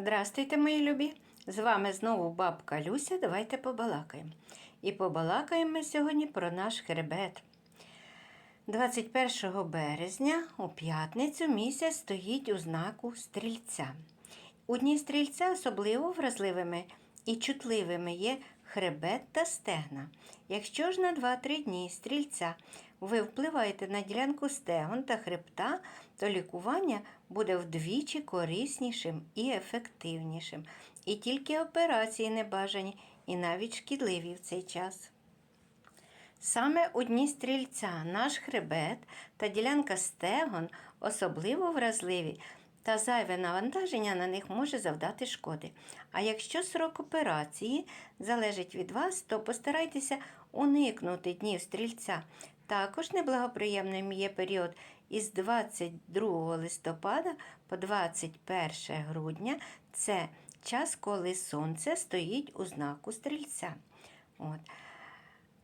Здравствуйте, мої любі! З вами знову бабка Люся. Давайте побалакаємо. І побалакаємо ми сьогодні про наш хребет. 21 березня у п'ятницю місяць стоїть у знаку стрільця. У дні стрільця особливо вразливими і чутливими є хребет та стегна. Якщо ж на 2-3 дні стрільця ви впливаєте на ділянку стегон та хребта, то лікування буде вдвічі кориснішим і ефективнішим. І тільки операції небажані і навіть шкідливі в цей час. Саме у дні стрільця наш хребет та ділянка стегон особливо вразливі, та зайве навантаження на них може завдати шкоди. А якщо срок операції залежить від вас, то постарайтеся уникнути днів стрільця. Також неблагоприємним є період із 22 листопада по 21 грудня. Це час, коли сонце стоїть у знаку стрільця. От.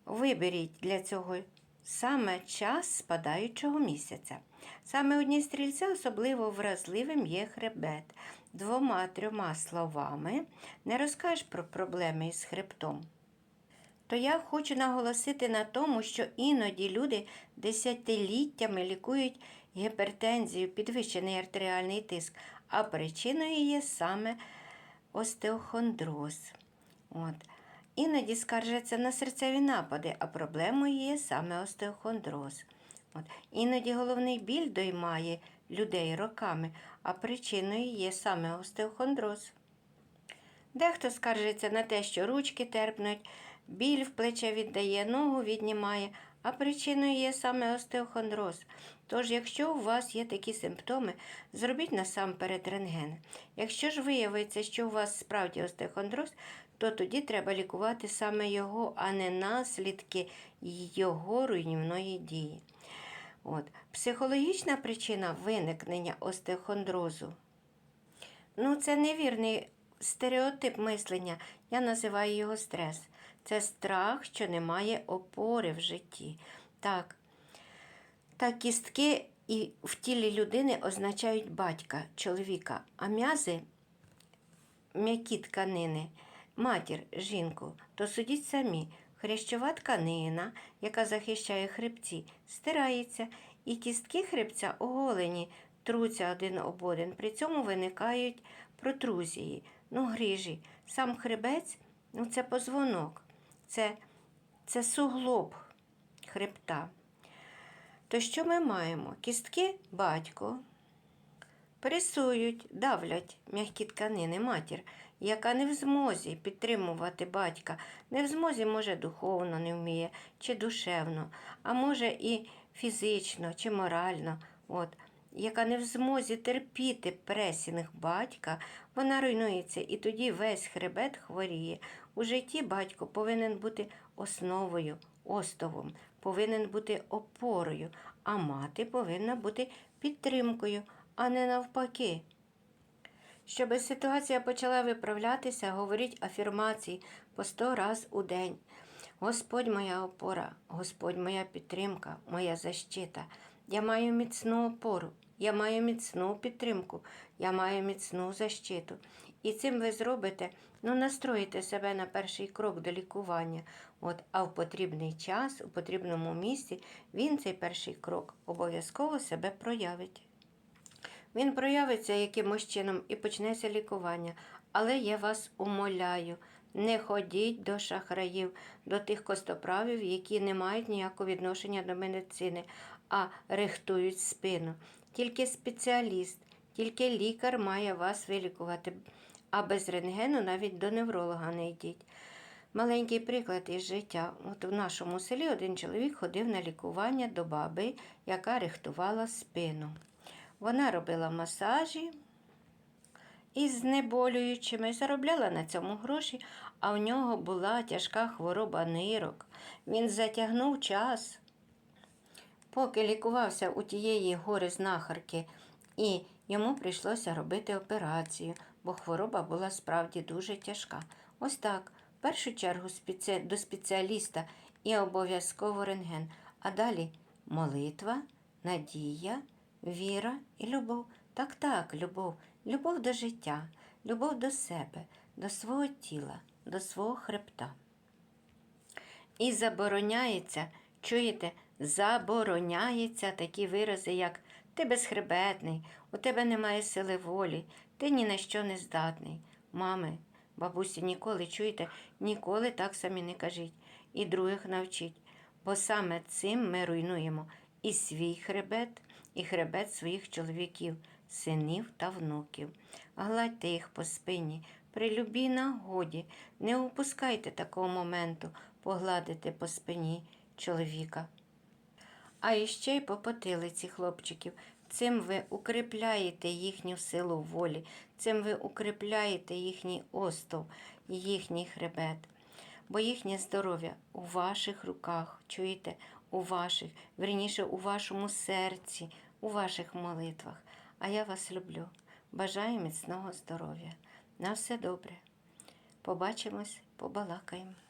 Виберіть для цього саме час спадаючого місяця. Саме у дні стрільця особливо вразливим є хребет. Двома-трьома словами не розкажеш про проблеми із хребтом. То я хочу наголосити на тому, що іноді люди десятиліттями лікують гіпертензію, підвищений артеріальний тиск, а причиною є саме остеохондроз. От. Іноді скаржаться на серцеві напади, а проблемою є саме остеохондроз. От. Іноді головний біль доймає людей роками, а причиною є саме остеохондроз. Дехто скаржиться на те, що ручки терпнуть, біль в плече віддає, ногу віднімає, а причиною є саме остеохондроз. Тож, якщо у вас є такі симптоми, зробіть насамперед рентген. Якщо ж виявиться, що у вас справді остеохондроз, то тоді треба лікувати саме його, а не наслідки його руйнівної дії. От. Психологічна причина виникнення остеохондрозу. Ну, це невірний стереотип мислення. Я називаю його стрес. Це страх, що немає опори в житті. Так, та кістки і в тілі людини означають батька, чоловіка, а м'язи м'які тканини, матір, жінку, то судіть самі. Хрящова тканина, яка захищає хребці, стирається, і кістки хребця оголені, труться один об один. При цьому виникають протрузії, ну, грижі. Сам хребець ну, це позвонок, це, це суглоб хребта. То що ми маємо? Кістки батько пресують, давлять м'які тканини матір, яка не в змозі підтримувати батька, не в змозі, може, духовно не вміє, чи душевно, а може і фізично, чи морально. От. Яка не в змозі терпіти пресінг батька, вона руйнується, і тоді весь хребет хворіє. У житті батько повинен бути основою, остовом, повинен бути опорою, а мати повинна бути підтримкою, а не навпаки. Щоб ситуація почала виправлятися, говоріть афірмації по сто раз у день. Господь моя опора, Господь моя підтримка, моя защита. Я маю міцну опору, я маю міцну підтримку, я маю міцну защиту. І цим ви зробите, ну, настроїте себе на перший крок до лікування. От, А в потрібний час, у потрібному місці, він цей перший крок обов'язково себе проявить. Він проявиться якимось чином і почнеться лікування. Але я вас умоляю, не ходіть до шахраїв, до тих костоправів, які не мають ніякого відношення до медицини, а рихтують спину. Тільки спеціаліст, тільки лікар має вас вилікувати, а без рентгену навіть до невролога не йдіть. Маленький приклад із життя. От в нашому селі один чоловік ходив на лікування до баби, яка рихтувала спину. Вона робила масажі із знеболюючими, заробляла на цьому гроші, а в нього була тяжка хвороба нирок. Він затягнув час, поки лікувався у тієї гори знахарки, і йому прийшлося робити операцію, бо хвороба була справді дуже тяжка. Ось так, в першу чергу до спеціаліста і обов'язково рентген, а далі молитва, надія, віра і любов. Так, так, любов, любов до життя, любов до себе, до свого тіла, до свого хребта. І забороняється, чуєте, забороняється такі вирази, як ти безхребетний, у тебе немає сили волі, ти ні на що не здатний. Мами, бабусі, ніколи чуєте, ніколи так самі не кажіть. І других навчіть. Бо саме цим ми руйнуємо і свій хребет, і хребет своїх чоловіків, синів та внуків. Гладьте їх по спині, при любій нагоді, не упускайте такого моменту погладити по спині чоловіка. А іще й по потилиці хлопчиків. Цим ви укріпляєте їхню силу волі, цим ви укріпляєте їхній остов, їхній хребет. Бо їхнє здоров'я у ваших руках, чуєте, у ваших, верніше у вашому серці, у ваших молитвах. А я вас люблю. Бажаю міцного здоров'я. На все добре. Побачимось, побалакаємо.